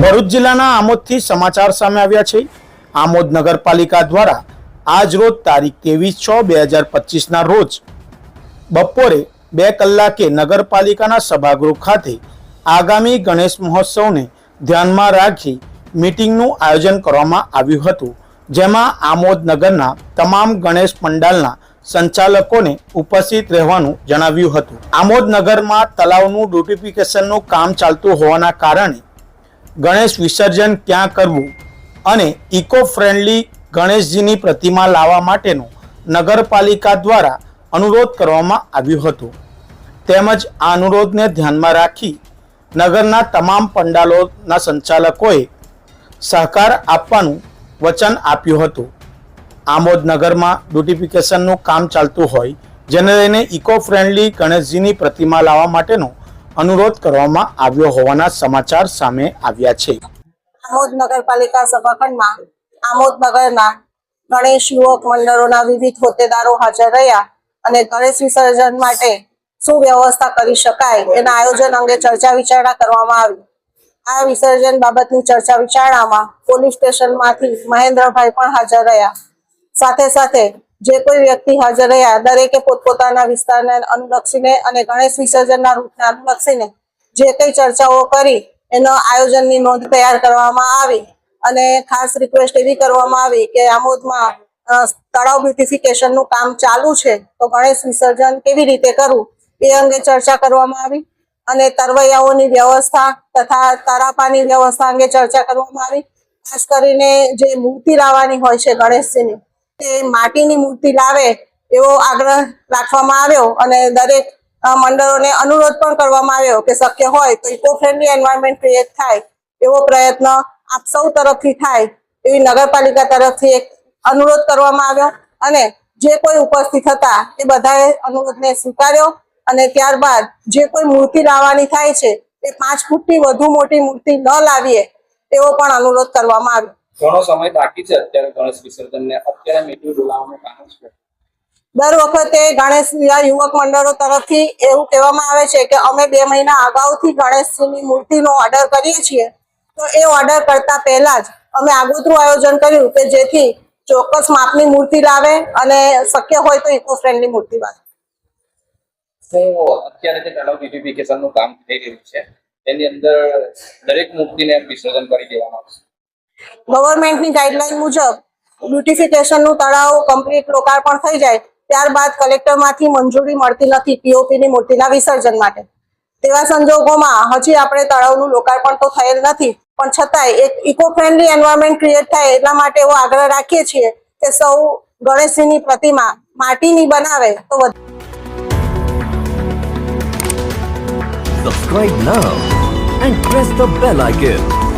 ભરૂચ જિલ્લાના આમોદથી સમાચાર સામે આવ્યા છે. આમોદ નગરપાલિકા દ્વારા આજ રોજ તારીખ ત્રેવીસ છ બે હજાર પચીસના રોજ બપોરે બે કલાકે નગરપાલિકાના સભાગૃહ ખાતે આગામી ગણેશ મહોત્સવને ધ્યાનમાં રાખી મીટિંગનું આયોજન કરવામાં આવ્યું હતું. જેમાં આમોદ નગરના તમામ ગણેશ પંડાલના સંચાલકોને ઉપસ્થિત રહેવાનું જણાવ્યું હતું. આમોદ નગરમાં તલાવનું બ્યુટિફિકેશનનું કામ ચાલતું હોવાના કારણે ગણેશ વિસર્જન ક્યાં કરવું અને ઇકો ફ્રેન્ડલી ગણેશજીની પ્રતિમા લાવવા માટેનો નગરપાલિકા દ્વારા અનુરોધ કરવામાં આવ્યું હતું. તેમજ આ અનુરોધને ધ્યાનમાં રાખી નગરના તમામ પંડાલોના સંચાલકોએ સહકાર આપવાનું વચન આપ્યું હતું. આમોદ નગરમાં બ્યુટિફિકેશનનું કામ ચાલતું હોય, જેને લઈને ઇકો ફ્રેન્ડલી ગણેશજીની પ્રતિમા લાવવા માટેનો અનુરોધ કરવામાં આવ્યો હોવાના સમાચાર સામે આવ્યા છે. આમોદ નગરપાલિકા સભાખંડમાં, આમોદ નગરના ગણેશ યુવક મંડળોના વિવિધ હોદ્દેદારો હાજર રહ્યા અને ગણેશ વિસર્જન માટે શું વ્યવસ્થા કરી શકાય એના આયોજન અંગે ચર્ચા વિચારણા કરવામાં આવી. આ વિસર્જન બાબતની ચર્ચા વિચારણામાં પોલીસ સ્ટેશનમાંથી મહેન્દ્રભાઈ પણ હાજર રહ્યા. સાથે સાથે જે કોઈ વ્યક્તિ હાજર રહ્યા દરેકે પોતપોતાના વિસ્તારને અનુલક્ષીને અને ગણેશ વિસર્જનના રૂટને અનુલક્ષીને જે કઈ ચર્ચાઓ કરી, એનો આયોજનની નોંધ તૈયાર કરવામાં આવી. અને ખાસ રિક્વેસ્ટ એવી કરવામાં આવી કે આમોદમાં તળાવ બ્યુટિફિકેશનનું કામ ચાલુ છે, તો ગણેશ વિસર્જન કેવી રીતે કરવું? એ અંગે ચર્ચા કરવામાં આવી અને તરવૈયાઓની વ્યવસ્થા તથા તારાપાની વ્યવસ્થા અંગે ચર્ચા કરવામાં આવી. ખાસ કરીને જે મૂર્તિ લાવવાની હોય છે ગણેશજીની તે માટીની મૂર્તિ લાવે એવો આગ્રહ રાખવામાં આવ્યો અને દરેક મંડળોને અનુરોધ પણ કરવામાં આવ્યો કે શક્ય હોય તો ઇકો ફ્રેન્ડલી એન્વાયરમેન્ટ ક્રિએટ થાય એવો પ્રયત્ન આપ સૌ તરફથી થાય એવી નગરપાલિકા તરફથી એક અનુરોધ કરવામાં આવ્યો અને જે કોઈ ઉપસ્થિત હતા એ બધાએ અનુરોધને સ્વીકાર્યો અને ત્યારબાદ જે કોઈ મૂર્તિ લાવવાની થાય છે એ પાંચ ફૂટથી વધુ મોટી મૂર્તિ ન લાવીએ એવો પણ અનુરોધ કરવામાં આવ્યો. ઘણો સમય બાકી છે અત્યારે ગણેશ વિસર્જનને. અત્યારે મીટિંગ બોલાવવાનું કારણ છે દર વખતે ગણેશ લીલા યુવક મંડળો તરફથી એવું કહેવામાં આવે છે કે અમે બે મહિના અગાઉથી ગણેશજીની મૂર્તિનો ઓર્ડર કરીએ છીએ. તો એ ઓર્ડર કરતા પહેલા જ અમે આગોતરું આયોજન કર્યું કે જેથી ચોક્કસ માપની મૂર્તિ લાવે અને શક્ય હોય તો ઇકો ફ્રેન્ડલી મૂર્તિ લાવે તો અત્યારે જે કામ થઈ રહ્યું છે તેની અંદર દરેક મૂર્તિને વિસર્જન કરી દેવામાં આવશે. ગવર્મેન્ટની ગાઈડલાઈન મુજબ બ્યુટિફિકેશનનું તળાવ કમ્પ્લીટ લોકાર્પણ થઈ જાય, ત્યારબાદ કલેક્ટરમાંથી મંજૂરી મળતી નથી પીઓપીની મૂર્તિના વિસર્જન માટે તેવા સંજોગોમાં હજી આપણે તળાવનું લોકાર્પણ તો થયેલ નથી, પણ છતાંય એક ઇકો ફ્રેન્ડલી એન્વાયરમેન્ટ ક્રિએટ થાય એટલા માટે એવો આગ્રહ રાખીએ છીએ કે સૌ ગણેશજીની પ્રતિમા માટીની બનાવે તો વધુ Subscribe now and press the bell icon.